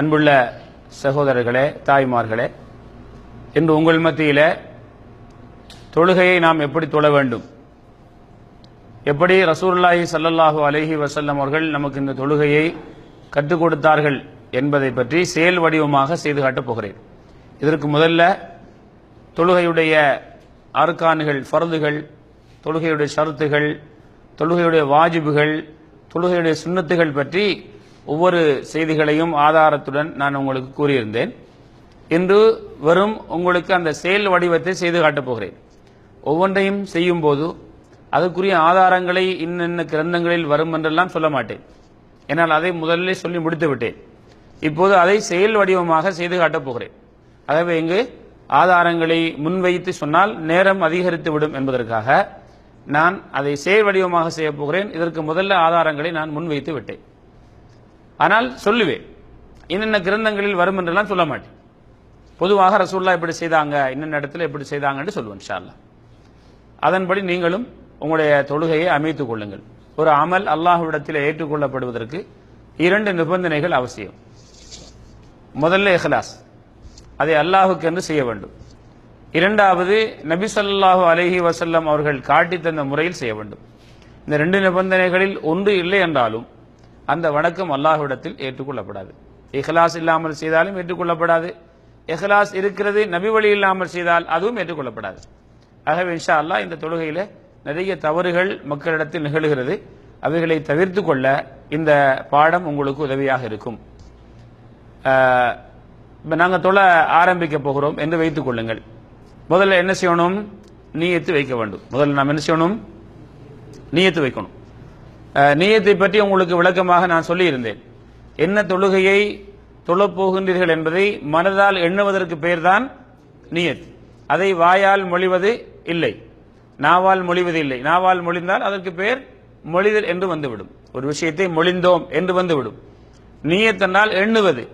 அன்புள்ள சகோதரர்களே தாய்மார்களே இன்று உங்கள் மத்தியில் தொழுகையை நாம் எப்படி தொழ வேண்டும்? எப்படி ரசூலுல்லாஹி சல்லல்லாஹு அலஹி வசல்லம் அவர்கள் நமக்கு இந்த தொழுகையை கற்றுக் கொடுத்தார்கள் என்பதை பற்றி செயல் வடிவமாக செய்து காட்டப் போகிறேன். இதற்கு முதல்ல தொழுகையுடைய அர்கான்கள் ஃபர்துகள் தொழுகையுடைய ஷருத்துகள் தொழுகையுடைய வாஜிபுகள் தொழுகையுடைய சுண்ணத்துகள் பற்றி ஒவ்வொரு செய்திகளையும் ஆதாரத்துடன் நான் உங்களுக்கு கூறியிருந்தேன். இன்று வெறும் உங்களுக்கு அந்த செயல் வடிவத்தை செய்து காட்டப் போகிறேன். ஒவ்வொன்றையும் செய்யும் போது அதுக்குரிய ஆதாரங்களை இன்னென்ன கிரந்தங்களில் வரும் என்றெல்லாம் சொல்ல மாட்டேன். என்னால் அதை முதலில் சொல்லி முடித்து விட்டேன். இப்போது அதை செயல் வடிவமாக செய்து காட்டப் போகிறேன். ஆகவே இங்கு ஆதாரங்களை முன்வைத்து சொன்னால் நேரம் அதிகரித்து விடும் என்பதற்காக நான் அதை செயல் வடிவமாக செய்ய போகிறேன். இதற்கு முதல்ல ஆதாரங்களை நான் முன்வைத்து விட்டேன். ஆனால் சொல்லுவேன் என்னென்ன கிரந்தங்களில் வரும் என்றெல்லாம் சொல்ல மாட்டேன். பொதுவாக ரசூல்லா இப்படி செய்தாங்க இன்னென்ன இடத்துல இப்படி செய்தாங்கன்னு சொல்லுவேன் இன்ஷா அல்லாஹ் அதன்படி நீங்களும் உங்களுடைய தொழுகையை அமைத்துக் கொள்ளுங்கள். ஒரு அமல் அல்லாஹ்விடத்தில் ஏற்றுக்கொள்ளப்படுவதற்கு இரண்டு நிபந்தனைகள் அவசியம். முதல்ல இஹ்லாஸ் அதை அல்லாஹுக்கு என்று செய்ய வேண்டும். இரண்டாவது நபி ஸல்லல்லாஹு அலைஹி வசல்லம் அவர்கள் காட்டி தந்த முறையில் செய்ய வேண்டும். இந்த ரெண்டு நிபந்தனைகளில் ஒன்று இல்லை என்றாலும் அந்த வணக்கம் அல்லாஹ்விடத்தில் ஏற்றுக்கொள்ளப்படாது. இஹ்லாஸ் இல்லாமல் செய்தாலும் ஏற்றுக்கொள்ளப்படாது. இஹ்லாஸ் இருக்கிறது நபி வழி இல்லாமல் செய்தால் அதுவும் ஏற்றுக்கொள்ளப்படாது. ஆகவே இன்ஷா அல்லாஹ் இந்த தொழுகையில் நிறைய தவறுகள் மக்களிடத்தில் நிகழ்கிறது. அவைகளை தவிர்த்து கொள்ள இந்த பாடம் உங்களுக்கு உதவியாக இருக்கும். இப்போ நாங்கள் தொழ ஆரம்பிக்க போகிறோம் என்று வைத்துக் கொள்ளுங்கள். முதல்ல என்ன செய்யணும்? நீயத்து வைக்க வேண்டும். முதல்ல நாம் என்ன செய்யணும்? நீயத்து வைக்கணும். நீயத்தை பற்றி உங்களுக்கு விளக்கமாக நான் சொல்லியிருந்தேன். என்ன தொழுகையை தொழப்போகின்றீர்கள் என்பதை மனதால் எண்ணுவதற்கு பெயர்தான் நீயத். அதை வாயால் மொழிவது இல்லை. நாவால் மொழிவது இல்லை. நாவால் மொழிந்தால் அதற்கு பெயர் மொழிதல் என்று வந்துவிடும். ஒரு விஷயத்தை மொழிந்தோம் என்று வந்துவிடும். நீயத்தனால் எண்ணுவது.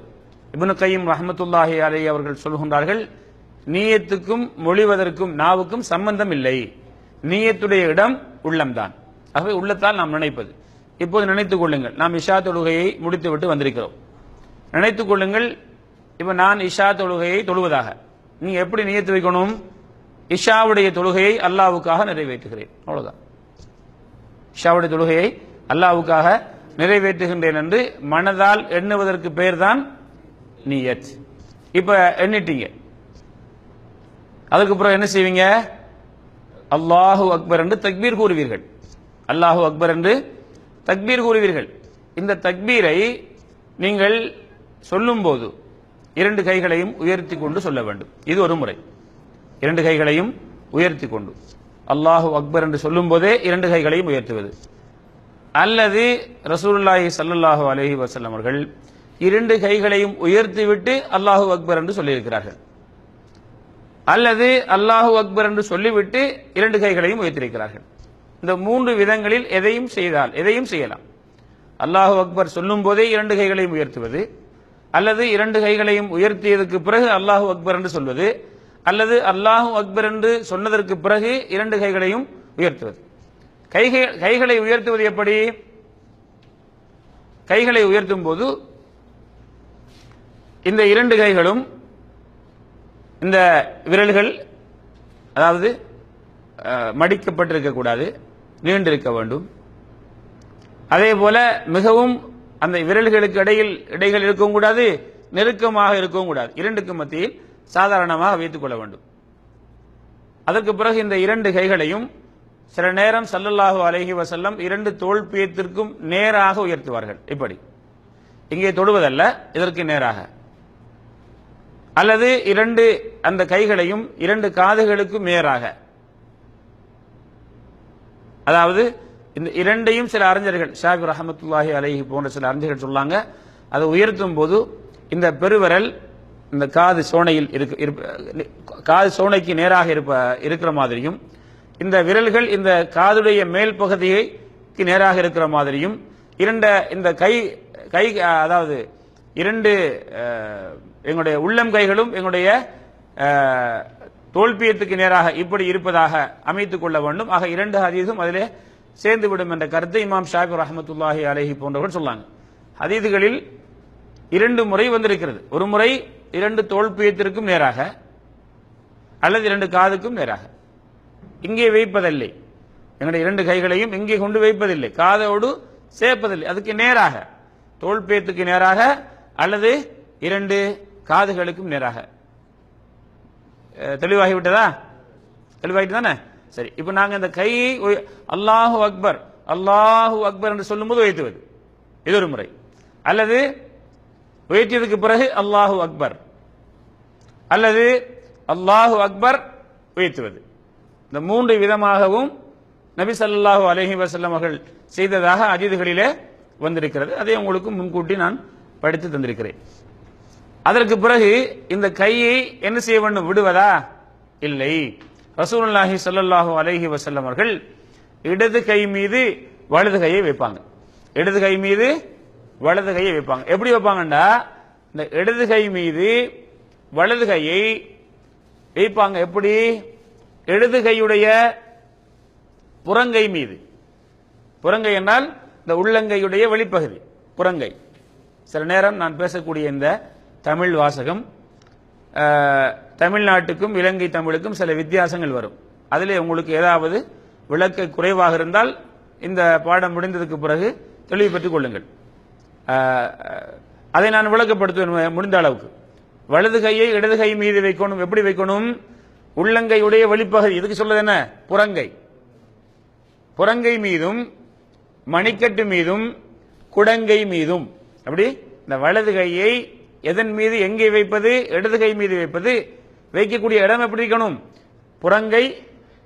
இபுனு கையும் ரஹமத்துல்லாஹி அலை அவர்கள் சொல்கின்றார்கள் நீயத்துக்கும் மொழிவதற்கும் நாவுக்கும் சம்பந்தம் இல்லை. நீயத்துடைய இடம் உள்ளம்தான். ஆகவே உள்ளத்தால் நாம் நினைப்பது. இப்போது நினைத்துக் கொள்ளுங்கள். நாம் இஷா தொழுகையை முடித்துவிட்டு வந்திருக்கிறோம். நினைத்துக் கொள்ளுங்கள் இப்போ நான் இஷா தொழுகையை தொழுவதாக. நீங்க எப்படி நியத்து வைக்கணும்? இஷாவுடைய தொழுகையை அல்லாவுக்காக நிறைவேற்றுகிறேன். அவ்வளவுதான். இஷாவுடைய தொழுகையை அல்லாவுக்காக நிறைவேற்றுகின்றேன் என்று மனதால் எண்ணுவதற்கு பெயர்தான் நீயத். இப்ப எண்ணிட்டீங்க. அதுக்கு அப்புறம் என்ன செய்வீங்க? அல்லாஹு அக்பர் என்று தக்பீர் கூறுவீர்கள். அல்லாஹு அக்பர் என்று தக்பீர் கூறுவீர்கள். இந்த தக்பீரை நீங்கள் சொல்லும்போது இரண்டு கைகளையும் உயர்த்தி கொண்டு சொல்ல வேண்டும். இது ஒரு முறை. இரண்டு கைகளையும் உயர்த்தி கொண்டு. அல்லாஹு அக்பர் என்று சொல்லும் போதே இரண்டு கைகளையும் உயர்த்துவது. அல்லது ரசூல்லாஹி ஸல்லல்லாஹு அலஹி வசல்லம் அவர்கள் இரண்டு கைகளையும் உயர்த்திவிட்டு அல்லாஹு அக்பர் என்று சொல்லியிருக்கிறார்கள். அல்லது அல்லாஹு அக்பர் என்று சொல்லிவிட்டு இரண்டு கைகளையும் உயர்த்தியிருக்கிறார்கள். இந்த மூன்று விதங்களில் எதையும் செய்தால் எதையும் செய்யலாம். அல்லாஹு அக்பர் சொல்லும் போதே இரண்டு கைகளையும் உயர்த்துவது அல்லது இரண்டு கைகளையும் உயர்த்தியதற்கு பிறகு அல்லாஹு அக்பர் என்று சொல்வது அல்லது அல்லாஹு அக்பர் என்று சொன்னதற்கு பிறகு இரண்டு கைகளையும் உயர்த்துவது. கைகள் கைகளை உயர்த்துவது எப்படி? கைகளை உயர்த்தும் போது இந்த இரண்டு கைகளும் இந்த விரல்கள் அதாவது மடிக்கப்பட்டிருக்கக்கூடாது. மடிக்கப்பட்டிருக்க கூடாது நீண்டிருக்க வேண்டும். அதே போல மிகவும் அந்த விரல்களுக்கு இடையில் இடைகள் இருக்கவும் கூடாது நெருக்கமாக இருக்கவும் கூடாது. இரண்டுக்கும் மத்தியில் சாதாரணமாக வைத்துக் கொள்ள வேண்டும். அதற்கு பிறகு இந்த இரண்டு கைகளையும் சில நேரம் சல்லல்லாஹு அலஹி வசல்லம் இரண்டு தோல்பியத்திற்கும் நேராக உயர்த்துவார்கள். இப்படி. இங்கே தொடுவதல்ல இதற்கு நேராக. அல்லது இரண்டு அந்த கைகளையும் இரண்டு காதுகளுக்கும் நேராக. அதாவது இந்த இரண்டையும் சில அறிஞர்கள் ஷாபி ரஹமத்துல்லாஹி அலைஹி போன்ற சில அறிஞர்கள் சொல்லாங்க. அதை உயர்த்தும் போது இந்த பெருவிரல் இந்த காது சோனையில் இருக்க காது சோனைக்கு நேராக இருப்ப இருக்கிற மாதிரியும் இந்த விரல்கள் இந்த காதுடைய மேல் பகுதியைக்கு நேராக இருக்கிற மாதிரியும் இரண்ட இந்த கை கை அதாவது இரண்டு எங்களுடைய உள்ளம் கைகளும் எங்களுடைய தோல்பியத்துக்கு நேராக இப்படி இருப்பதாக அமைத்துக் கொள்ள வேண்டும். ஆக இரண்டு ஹதீஸும் அதிலே சேர்ந்து விடும் என்ற கருத்தை இமாம் ஷாபி ரஹமத்துல்லாஹி அலஹி போன்றவர்கள் சொன்னாங்க. ஹதீதுகளில் இரண்டு முறை வந்திருக்கிறது. ஒரு முறை இரண்டு தோல்பியத்திற்கும் நேராக அல்லது இரண்டு காதுக்கும் நேராக. இங்கே வைப்பதில்லை. எங்களுடைய இரண்டு கைகளையும் இங்கே கொண்டு வைப்பதில்லை. காதோடு சேர்ப்பதில்லை. அதுக்கு நேராக தோல்பியத்துக்கு நேராக அல்லது இரண்டு காதுகளுக்கும் நேராக. தெளிவாகிவிட்டதா? தெளிவாகிட்டு தானே சரி இப்போ நாங்க இந்த கை அல்லாஹு அக்பர் அல்லாஹு அக்பர் என்று சொல்லும்போது உயர்த்துவது. இது ஒரு முறை. அல்லது உயர்த்தியதுக்கு பிறகு அல்லாஹு அக்பர். அல்லது அல்லாஹு அக்பர் உயர்த்துவது. இந்த மூன்று விதமாகவும் நபி சல்லாஹூ அலஹி வசல்லம் அவர்கள் செய்ததாக அஜீதுகளிலே வந்திருக்கிறது. அதை உங்களுக்கு முன்கூட்டி நான் படித்து தந்திருக்கிறேன். அதற்கு பிறகு இந்த கையை என்ன செய்ய வேண்டும்? விடுவதா? இல்லை. ரசூலுல்லாஹி சல்லாஹு அலஹி வசல்லம் அவர்கள் இடது கை மீது வலது கையை வைப்பாங்க. இடது கை மீது வலது கையை வைப்பாங்க. எப்படி வைப்பாங்கண்டா இந்த இடது கை மீது வலது கையை வைப்பாங்க. எப்படி? இடது கையுடைய புறங்கை மீது. புறங்கை என்றால் இந்த உள்ளங்கையுடைய வெளிப்பகுதி. புறங்கை. சில நேரம் நான் பேசக்கூடிய இந்த தமிழ் வாசகம் தமிழ்நாட்டுக்கும் இலங்கை தமிழுக்கும் சில வித்தியாசங்கள் வரும். அதில் உங்களுக்கு ஏதாவது விளக்க குறைவாக இருந்தால் இந்த பாடம் முடிந்ததுக்கு பிறகு தெளிவு பெற்றுக் கொள்ளுங்கள். அதை நான் விளக்கப்படுத்துவேன் முடிந்த அளவுக்கு. வலது கையை இடது கை மீது வைக்கணும். எப்படி வைக்கணும்? உள்ளங்கையுடைய வெளிப்பகுதி. இதுக்கு சொல்றது என்ன? புறங்கை. புறங்கை மீதும் மணிக்கட்டு மீதும் குடங்கை மீதும். அப்படி? இந்த வலது கையை எதன் மீது எங்கே வைப்பது? இடது கை மீது வைப்பது? வைக்கக்கூடிய இடம் எப்படி இருக்கணும்? புறங்கை